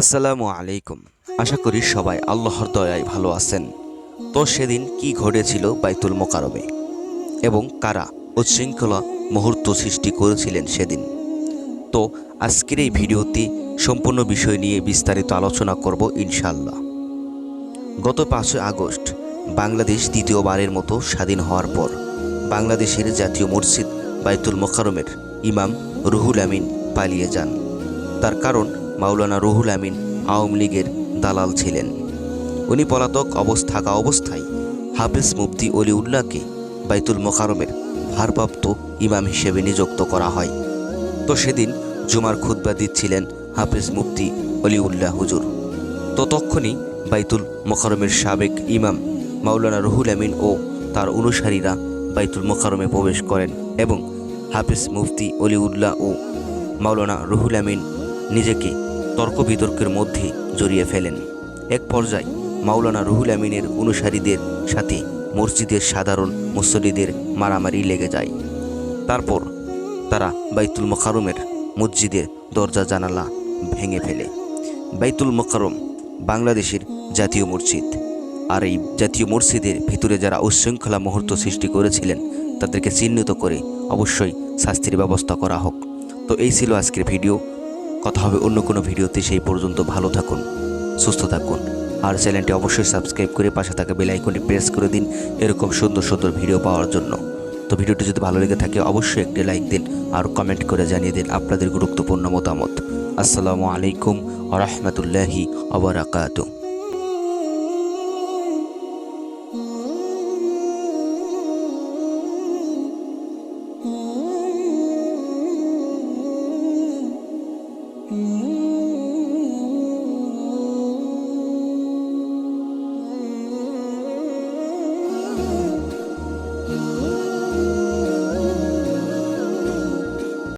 আসসালামু আলাইকুম। আশা করি সবাই আল্লাহর দয়ায় ভালো আছেন। তো সেদিন কি ঘটেছিল বাইতুল মোকারমে এবং কারা উচ্ছৃঙ্খলা মুহূর্ত সৃষ্টি করেছিলেন সেদিন? তো আজকের এই ভিডিওতে সম্পূর্ণ বিষয় নিয়ে বিস্তারিত আলোচনা করব ইনশাল্লাহ গত পাঁচই আগস্ট বাংলাদেশ দ্বিতীয়বারের মতো স্বাধীন হওয়ার পর বাংলাদেশের জাতীয় মসজিদ বাইতুল মোকারমের ইমাম রুহুল আমিন পালিয়ে যান। তার কারণ মাওলানা রুহুল আমিন আওয়ামী লীগের দালাল ছিলেন। উনি পলাতক অবস্থা থাকা অবস্থায় হাফিজ মুফতি অলিউল্লাহকে বাইতুল মোকারমের ভারপ্রাপ্ত ইমাম হিসেবে নিযুক্ত করা হয়। তো সেদিন জুমার খুতবা দিচ্ছিলেন হাফিজ মুফতি অলিউল্লাহ হুজুর। ততক্ষণই বাইতুল মোকারমের সাবেক ইমাম মাওলানা রুহুল আমিন ও তার অনুসারীরা বাইতুল মোকারমে প্রবেশ করেন এবং হাফিজ মুফতি অলিউল্লাহ ও মাওলানা রুহুল আমিন নিজেকে তর্ক বিতর্কের মধ্যে জড়িয়ে ফেলেন। এক পর্যায়ে মাওলানা রুহুল আমিনের অনুসারীদের সাথে মসজিদের সাধারণ মুসল্লিদের মারামারি লেগে যায়। তারপর তারা বাইতুল মোকারমের মসজিদের দরজা জানালা ভেঙে ফেলে। বাইতুল মোকারম বাংলাদেশের জাতীয় মসজিদ। আর এই জাতীয় মসজিদের ভিতরে যারা উচ্ছৃঙ্খলা মুহূর্ত সৃষ্টি করেছিলেন, তাদেরকে চিহ্নিত করে অবশ্যই শাস্তির ব্যবস্থা করা হোক। তো এই ছিল আজকের ভিডিও। কথা হবে অন্য কোনো ভিডিওতে, সেই পর্যন্ত ভালো থাকুন, সুস্থ থাকুন। আর চ্যানেলটি অবশ্যই সাবস্ক্রাইব করে পাশে থাকা বেল আইকনটি প্রেস করে দিন এরকম সুন্দর সুন্দর ভিডিও পাওয়ার জন্য। তো ভিডিওটি যদি ভালো লেগে থাকে, অবশ্যই একটি লাইক দিন আর কমেন্ট করে জানিয়ে দিন আপনাদের গুরুত্বপূর্ণ মতামত। আসসালামু আলাইকুম আ রহমতুল্লাহি আবরাকাতু Oh.